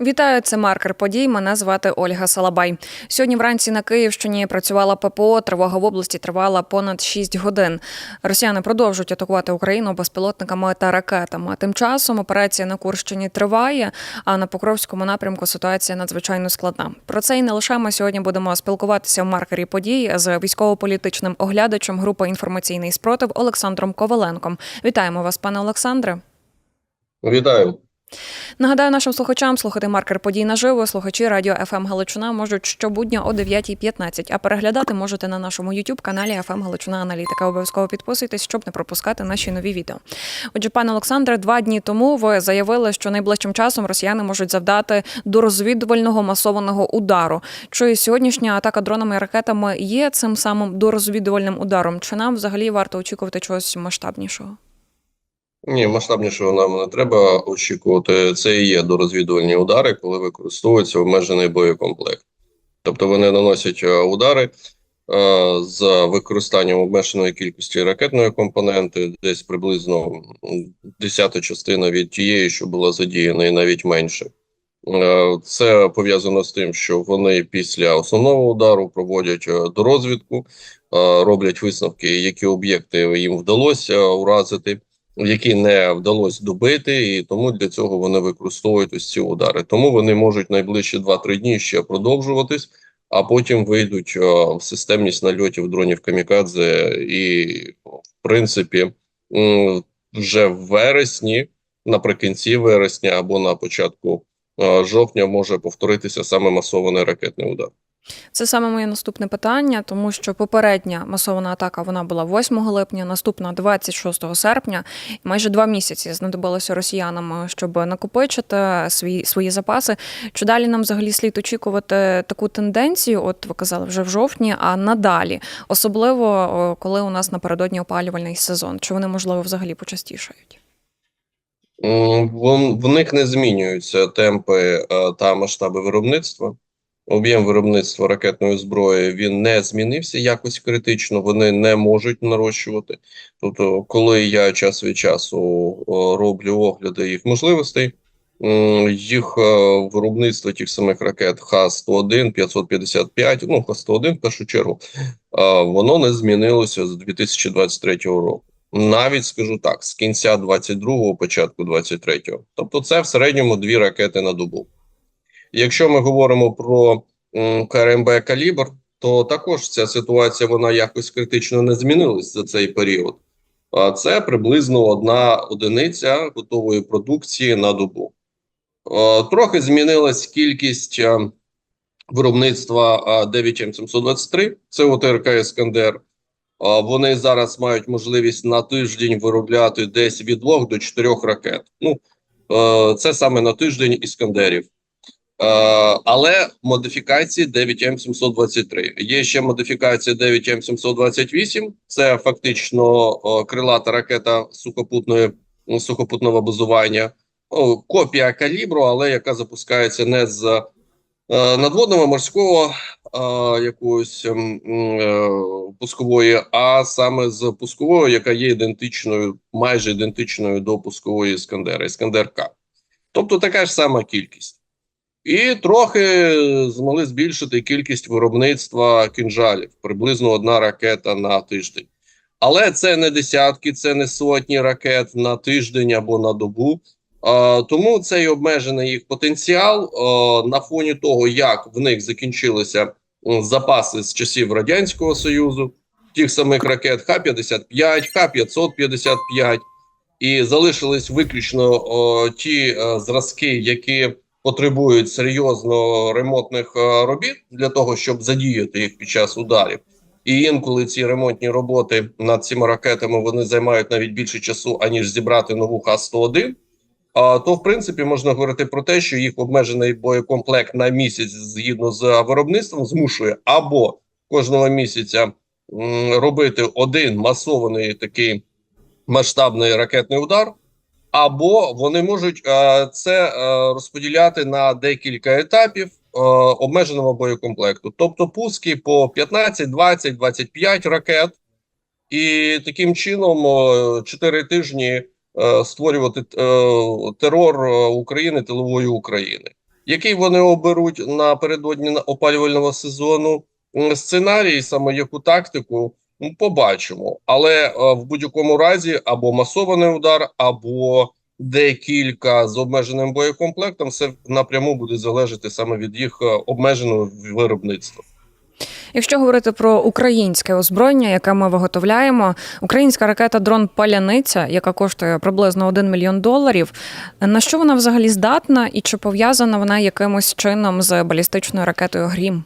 Вітаю, це маркер подій. Мене звати Ольга Салабай. Сьогодні вранці на Київщині працювала ППО. Тривога в області тривала понад 6 годин. Росіяни продовжують атакувати Україну безпілотниками та ракетами. Тим часом операція на Курщині триває. А на Покровському напрямку ситуація надзвичайно складна. Про це і не лише ми сьогодні будемо спілкуватися в маркері подій з військово-політичним оглядачем групи інформаційний спротив Олександром Коваленком. Вітаємо вас, пане Олександре. Вітаю. Нагадаю нашим слухачам слухати маркер подій наживо. Слухачі радіо ФМ Галичина можуть щобудня о 9.15, а переглядати можете на нашому youtube каналі ФМ Галичина Аналітика. Обов'язково підписуйтесь, щоб не пропускати наші нові відео. Отже, пане Олександре, два дні тому ви заявили, що найближчим часом росіяни можуть завдати до розвідувального масованого удару. Чи сьогоднішня атака дронами і ракетами є цим самим дорозвідувальним ударом? Чи нам взагалі варто очікувати чогось масштабнішого? Ні, масштабнішого нам не треба очікувати. Це і є дорозвідувальні удари, коли використовується обмежений боєкомплект. Тобто вони наносять е, удари е, з використанням обмеженої кількості ракетної компоненти, десь приблизно десята частина від тієї, що була задіяна, і навіть менше. Е, Це пов'язано з тим, що вони після основного удару проводять е, дорозвідку, е, роблять висновки, які об'єкти їм вдалося уразити. Які не вдалося добити, і тому для цього вони використовують ось ці удари. Тому вони можуть найближчі 2-3 дні ще продовжуватись, а потім вийдуть е, в системність нальотів дронів камікадзе, і в принципі вже в вересні, наприкінці вересня або на початку е, жовтня може повторитися саме масований ракетний удар. Це саме моє наступне питання, тому що попередня масована атака вона була 8 липня, наступна 26 серпня. Майже два місяці знадобилося росіянам, щоб накопичити свої свої запаси. Чи далі нам взагалі слід очікувати таку тенденцію? От ви казали вже в жовтні, а надалі, особливо коли у нас напередодні опалювальний сезон, чи вони можливо взагалі почастішають? В них не змінюються темпи е, та масштаби виробництва. Об'єм виробництва ракетної зброї він не змінився якось критично. Вони не можуть нарощувати. Тобто, коли я час від часу роблю огляди їх можливостей, їх е, виробництво тих самих ракет Х-101, 555, ну Х-101 в першу чергу, воно не змінилося з 2023 року навіть скажу так, з кінця 22-го, початку 23-го. Тобто, це в середньому дві ракети на добу. Якщо ми говоримо про КРМБ Калібр, то також ця ситуація вона якось критично не змінилась за цей період. А це приблизно одна одиниця готової продукції на добу. Е, Трохи змінилась кількість е, виробництва е, 9М723, це ОТРК Іскандер. Вони зараз мають можливість на тиждень виробляти десь від 2 до 4 ракет. Ну це саме на тиждень іскандерів. Е, Але модифікації 9М723. Є ще модифікація 9М728. Це фактично крилата ракета сухопутної сухопутного базування. Копія калібру, але яка запускається не з е, надводного морського е, якоїсь м, м, е, пускової, а саме з пусковою, яка є ідентичною, майже ідентичною до пускової Іскандера, Іскандер К. Тобто така ж сама кількість. І трохи змогли збільшити кількість виробництва кінжалів, приблизно одна ракета на тиждень. Але це не десятки, це не сотні ракет на тиждень або на добу. Тому цей обмежений їх потенціал на фоні того, як в них закінчилися запаси з часів Радянського Союзу, тих самих ракет Х-55, Х-555, і залишились виключно ті е, зразки, які потребують серйозно ремонтних е, робіт для того, щоб задіяти їх під час ударів. І інколи ці ремонтні роботи над цими ракетами вони займають навіть більше часу, аніж зібрати нову Х-101. А, то в принципі можна говорити про те, що їх обмежений боєкомплект на місяць згідно з виробництвом змушує або кожного місяця робити один масований такий масштабний ракетний удар, або вони можуть е, це е, розподіляти на декілька етапів е, обмеженого боєкомплекту, тобто пуски по 15, 20, 25 ракет, і таким чином е, 4 тижні створювати терор України, тилової України. Який вони оберуть напередодні опалювального сезону сценарій, саме яку тактику, побачимо. Але е, в будь-якому разі або масований удар, або декілька з обмеженим боєкомплектом, все напряму буде залежати саме від їх е, обмеженого виробництва. Якщо говорити про українське озброєння, яке ми виготовляємо, українська ракета дрон Паляниця, яка коштує приблизно 1 мільйон доларів. На що вона взагалі здатна, і чи пов'язана вона якимось чином з балістичною ракетою Грім?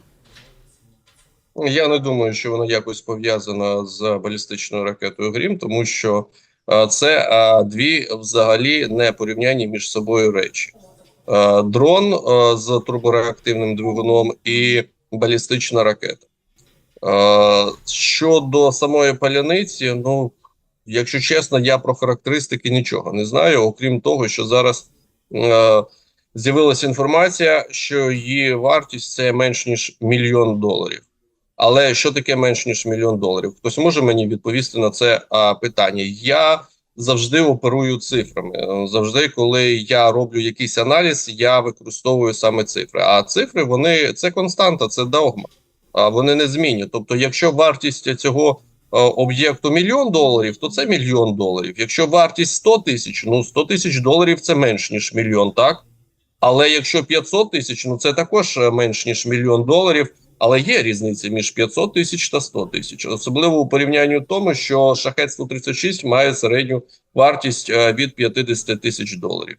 Я не думаю, що вона якось пов'язана з балістичною ракетою Грім, тому що е, це е, дві взагалі не порівнянні між собою речі. Е, Дрон з турбореактивним двигуном і балістична ракета. Щодо самої паляниці, ну якщо чесно, я про характеристики нічого не знаю, окрім того, що зараз з'явилася інформація, що її вартість це менш ніж мільйон доларів. Але що таке менш ніж мільйон доларів? Хтось може мені відповісти на це а, питання? Я завжди оперую цифрами. Е, Завжди, коли я роблю якийсь аналіз, я використовую саме цифри. А цифри вони це константа, це догма. А вони не змінюють. Тобто, якщо вартість цього е, об'єкту мільйон доларів, то це мільйон доларів. Якщо вартість 100 тисяч, ну 100 тисяч доларів це менш ніж мільйон, так? Але якщо 500 тисяч, ну це також е, менш ніж мільйон доларів. Але є різниця між 500 тисяч та 100 тисяч, особливо у порівнянні в тому, що шахет 136 має середню вартість е, від 50 тисяч доларів.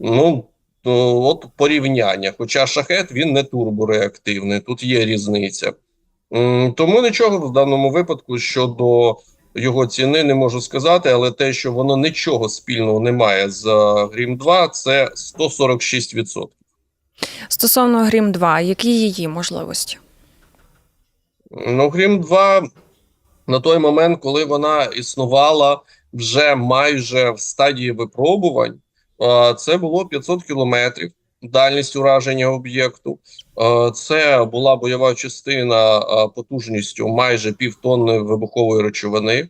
Ну то от порівняння. Хоча шахет він не турбореактивний, тут є різниця. Тому нічого в даному випадку щодо його ціни не можу сказати, але те, що воно нічого спільного не має з е, Грім 2, це 146%. Стосовно Грім 2, які її можливості? Ну, Грім 2 на той момент, коли вона існувала вже майже в стадії випробувань, е, це було 500 кілометрів дальність ураження об'єкту. Е, Це була бойова частина е, потужністю майже півтонни вибухової речовини.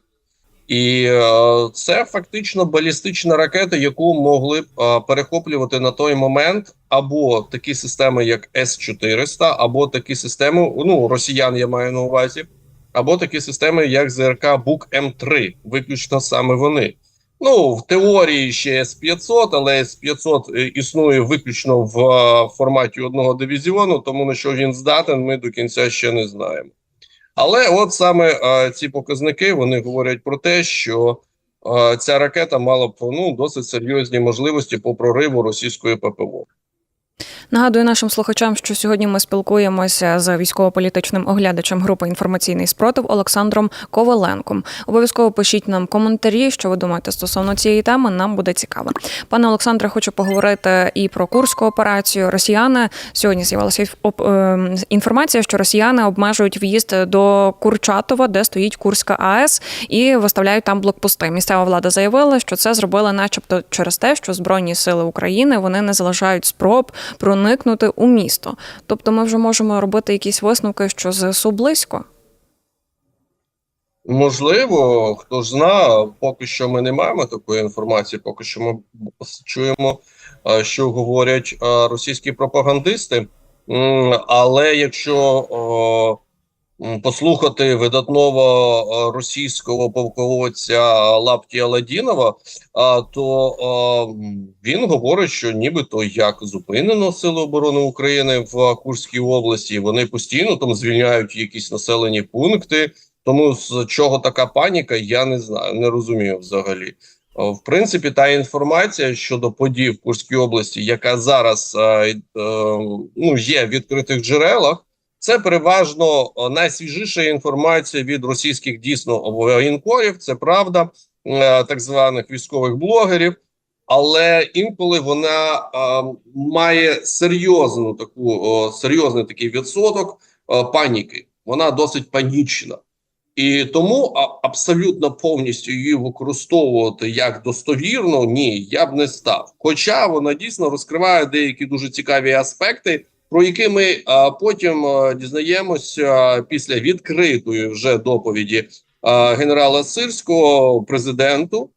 І е, це фактично балістична ракета, яку могли б е, перехоплювати на той момент або такі системи, як С-400, або такі системи, ну росіян я маю на увазі, або такі системи, як ЗРК Бук М3, виключно саме вони. Ну, в теорії ще С-500, але С-500 е, існує виключно в форматі одного дивізіону, тому на що він здатен, ми до кінця ще не знаємо. Але от саме ці показники вони говорять про те, що ця ракета мала б ну, досить серйозні можливості по прориву російської ППО. Нагадую нашим слухачам, що сьогодні ми спілкуємося з військово-політичним оглядачем групи інформаційний спротив Олександром Коваленком. Обов'язково пишіть нам коментарі, що ви думаєте стосовно цієї теми. Нам буде цікаво. Пане Олександре, хочу поговорити і про курську операцію. Росіяни сьогодні з'явилася оп- е, інформація, що росіяни обмежують в'їзд до Курчатова, де стоїть Курська АЕС, і виставляють там блокпости. Місцева влада заявила, що це зробили, начебто, через те, що збройні сили України вони не залишають спроб проникнути у місто. Тобто, ми вже можемо робити якісь висновки, що ЗСУ близько. Можливо, хто зна, поки що ми не маємо такої інформації. Поки що ми чуємо, е, що говорять е, російські пропагандисти. Але якщо послухати видатного е, російського полководця Лапті Аладінова, а, то е, він говорить, що нібито як зупинено Сили оборони України в Курській області, вони постійно там звільняють якісь населені пункти. Тому з чого така паніка, я не знаю, не розумію взагалі. В принципі, та інформація щодо подій в Курській області, яка зараз е, е, ну, є в відкритих джерелах, це переважно е, найсвіжіша інформація від російських дійсно воєнкорів, це правда, е, так званих військових блогерів. Але інколи вона е, має серйозну таку о, серйозний такий відсоток паніки. Вона досить панічна. І тому абсолютно повністю її використовувати як достовірно, ні, я б не став. Хоча вона дійсно розкриває деякі дуже цікаві аспекти, про які ми а, потім а, дізнаємося після відкритої вже доповіді а, генерала Сирського президенту,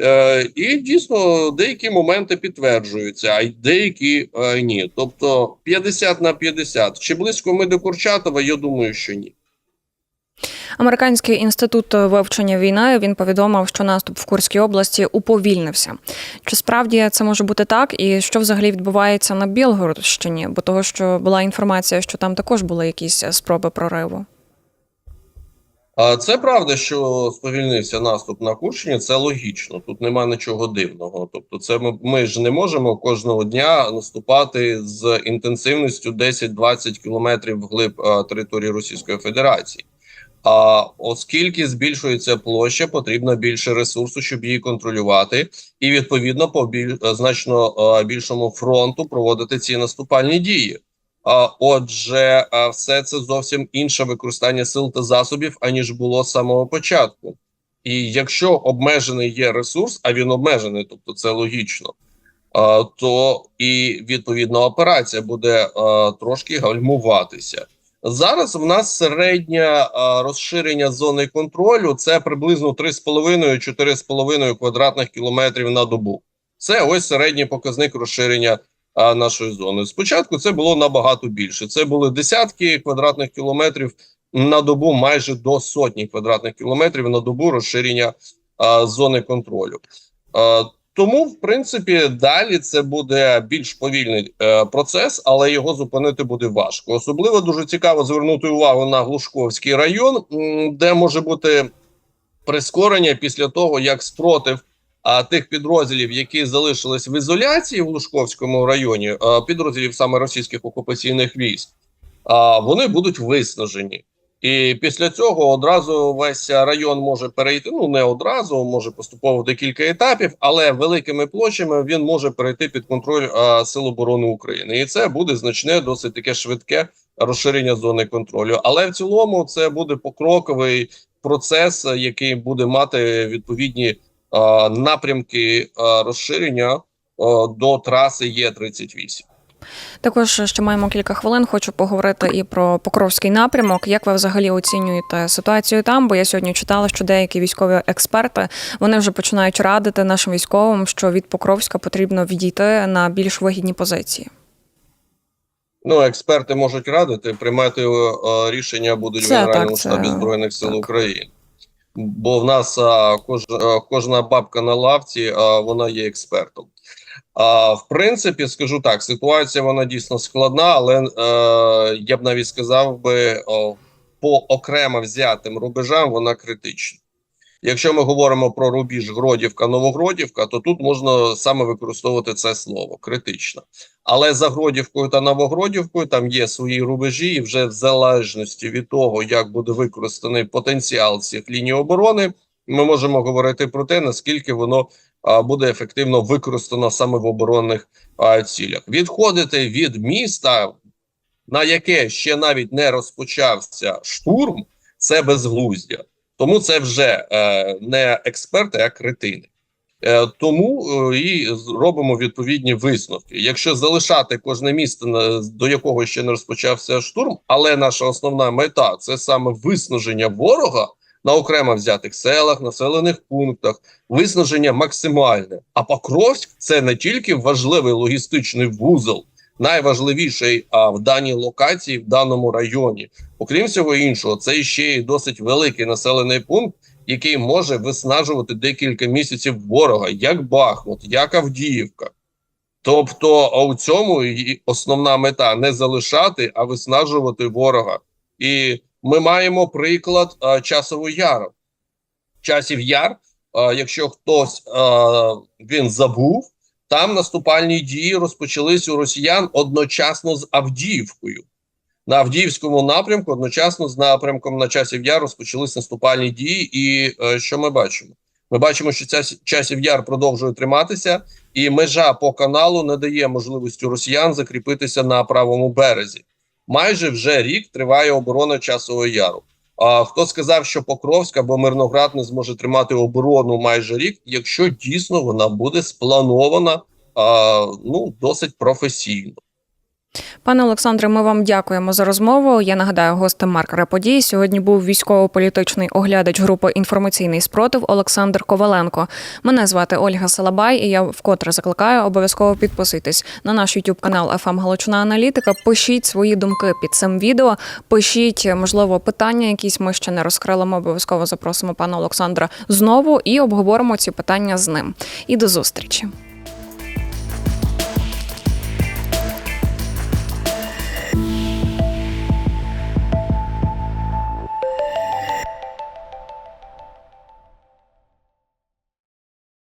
Е, і дійсно деякі моменти підтверджуються, а й деякі е, ні. Тобто 50 на 50. Чи близько ми до Курчатова? Я думаю, що ні. Американський інститут вивчення війни він повідомив, що наступ в Курській області уповільнився. Чи справді це може бути так? І що взагалі відбувається на Білгородщині? Бо того, що була інформація, що там також були якісь спроби прориву. Це правда, що сповільнився наступ на Курщині. Це логічно. Тут нема нічого дивного. Тобто, це ми, ми ж не можемо кожного дня наступати з інтенсивністю 10-20 кілометрів вглиб території Російської Федерації. А оскільки збільшується площа, потрібно більше ресурсу, щоб її контролювати, і відповідно по біль, значно більшому фронту проводити ці наступальні дії. А отже, все це зовсім інше використання сил та засобів, аніж було з самого початку. І якщо обмежений є ресурс, а він обмежений, тобто це логічно, то і відповідна операція буде трошки гальмуватися. Зараз в нас середнє розширення зони контролю це приблизно 3,5-4,5 квадратних кілометрів на добу. Це ось середній показник розширення нашої зони. Спочатку це було набагато більше. Це були десятки квадратних кілометрів на добу, майже до сотні квадратних кілометрів на добу розширення зони контролю. Тому, в принципі, далі це буде більш повільний е, процес, але його зупинити буде важко. Особливо дуже цікаво звернути увагу на Глушковський район, де може бути прискорення після того, як спротив а, тих підрозділів, які залишились в ізоляції в Лужковському районі, а, підрозділів саме російських окупаційних військ, а, вони будуть виснажені. І після цього одразу весь район може перейти. Ну не одразу, може поступово декілька етапів, але великими площами він може перейти під контроль а, Сил оборони України, і це буде значне, досить таке швидке розширення зони контролю. Але в цілому це буде покроковий процес, який буде мати відповідні а, напрямки а, розширення а, до траси Є 38 Також ще маємо кілька хвилин. Хочу поговорити і про Покровський напрямок. Як ви взагалі оцінюєте ситуацію там? Бо я сьогодні читала, що деякі військові експерти вони вже починають радити нашим військовим, що від Покровська потрібно відійти на більш вигідні позиції. Ну, експерти можуть радити, приймати е, рішення будуть Це в Генеральному штабі Збройних сил так. України. Бо в нас а, кож, а, кожна бабка на лавці, а, вона є експертом. А, в принципі, скажу так, ситуація вона дійсно складна, але е, я б навіть сказав би о, по окремо взятим рубежам вона критична. Якщо ми говоримо про рубіж Гродівка, Новогродівка, то тут можна саме використовувати це слово критична. Але за Гродівкою та Новогродівкою там є свої рубежі, і вже в залежності від того, як буде використаний потенціал цих ліній оборони, ми можемо говорити про те, наскільки воно буде ефективно використано саме в оборонних цілях. Відходити від міста, на яке ще навіть не розпочався штурм, це безглуздя. Тому це вже е, не експерти, а кретини. Е, тому е, і робимо відповідні висновки. Якщо залишати кожне місто, до якого ще не розпочався штурм, але наша основна мета це саме виснаження ворога на окремо взятих селах, населених пунктах, виснаження максимальне. А Покровськ це не тільки важливий логістичний вузол, найважливіший а, в даній локації, в даному районі. Окрім всього іншого, це ще й досить великий населений пункт, який може виснажувати декілька місяців ворога, як Бахмут, як Авдіївка. Тобто, а у цьому і основна мета не залишати, а виснажувати ворога. І ми маємо приклад а, часового яру. Часів яр, а, якщо хтось а, він забув, там наступальні дії розпочались у росіян одночасно з Авдіївкою. На Авдіївському напрямку одночасно з напрямком на часів яр розпочались наступальні дії. І е, що ми бачимо? Ми бачимо, що ця часів яр продовжує триматися, і межа по каналу не дає можливості росіян закріпитися на правому березі. Майже вже рік триває оборона часового яру. А хто сказав, що Покровськ або Мирноград не зможе тримати оборону майже рік, якщо дійсно вона буде спланована а, ну досить професійно. Пане Олександре, ми вам дякуємо за розмову. Я нагадаю, гостем маркера подій сьогодні був військово-політичний оглядач групи інформаційний спротив Олександр Коваленко. Мене звати Ольга Салабай, і я вкотре закликаю обов'язково підписуйтесь на наш YouTube канал «ФМ Галичина Аналітика. Пишіть свої думки під цим відео. Пишіть, можливо, питання, якісь ми ще не розкрили. Ми обов'язково запросимо пана Олександра знову і обговоримо ці питання з ним. І до зустрічі.